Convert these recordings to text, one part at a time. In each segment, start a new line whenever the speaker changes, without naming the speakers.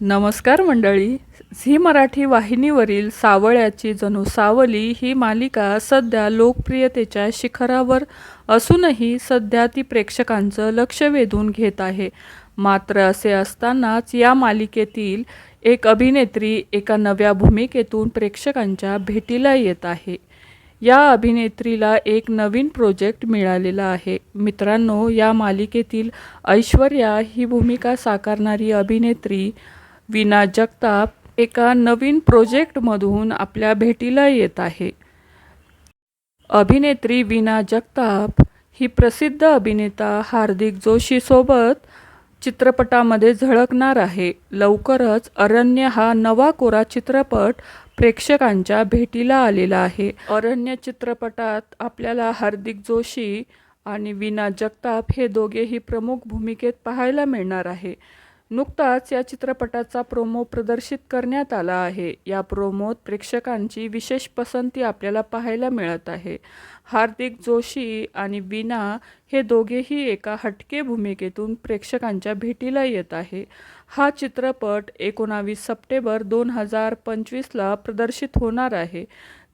नमस्कार मंडळी. झी मराठी वाहिनीवरील सावळ्याची जणू सावली ही मालिका सध्या लोकप्रियतेच्या शिखरावर असूनही सध्या ती प्रेक्षकांचं लक्ष वेधून घेत आहे. मात्र असे असतानाच या मालिकेतील एक अभिनेत्री एका नव्या भूमिकेतून प्रेक्षकांच्या भेटीला येत आहे. या अभिनेत्रीला एक नवीन प्रोजेक्ट मिळालेला आहे. मित्रांनो या मालिकेतील ऐश्वर्या ही भूमिका साकारणारी अभिनेत्री विना जगताप एका नवीन प्रोजेक्टमधून आपल्या भेटीला येत आहे. अभिनेत्री विना जगताप ही प्रसिद्ध अभिनेता हार्दिक जोशीसोबत चित्रपटामध्ये झळकणार आहे. लवकरच अरण्य हा नवा कोरा चित्रपट प्रेक्षकांच्या भेटीला आलेला आहे. अरण्य चित्रपटात आपल्याला हार्दिक जोशी आणि विना जगताप हे दोघेही प्रमुख भूमिकेत पाहायला मिळणार आहे. नुकताच या चित्रपटाचा प्रोमो प्रदर्शित करण्यात आला आहे. या प्रोमोत प्रेक्षकांची विशेष पसंती आपल्याला पाहायला मिळत आहे. हार्दिक जोशी आणि विना हे दोघेही एका हटके भूमिकेतून प्रेक्षकांच्या भेटीला येत आहे. हा चित्रपट एकोणावीस सप्टेंबर दोन हजार पंचवीसला प्रदर्शित होणार आहे.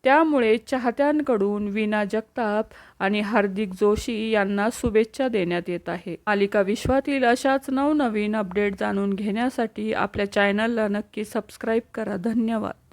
त्यामुळे चाहत्यांकडून वीना जगताप आणि हार्दिक जोशी यांना शुभेच्छा देण्यात येत आहे. मालिका विश्वातील अशाच नवनवीन अपडेट जाणून घेण्यासाठी आपल्या चॅनलला नक्की सबस्क्राईब करा. धन्यवाद.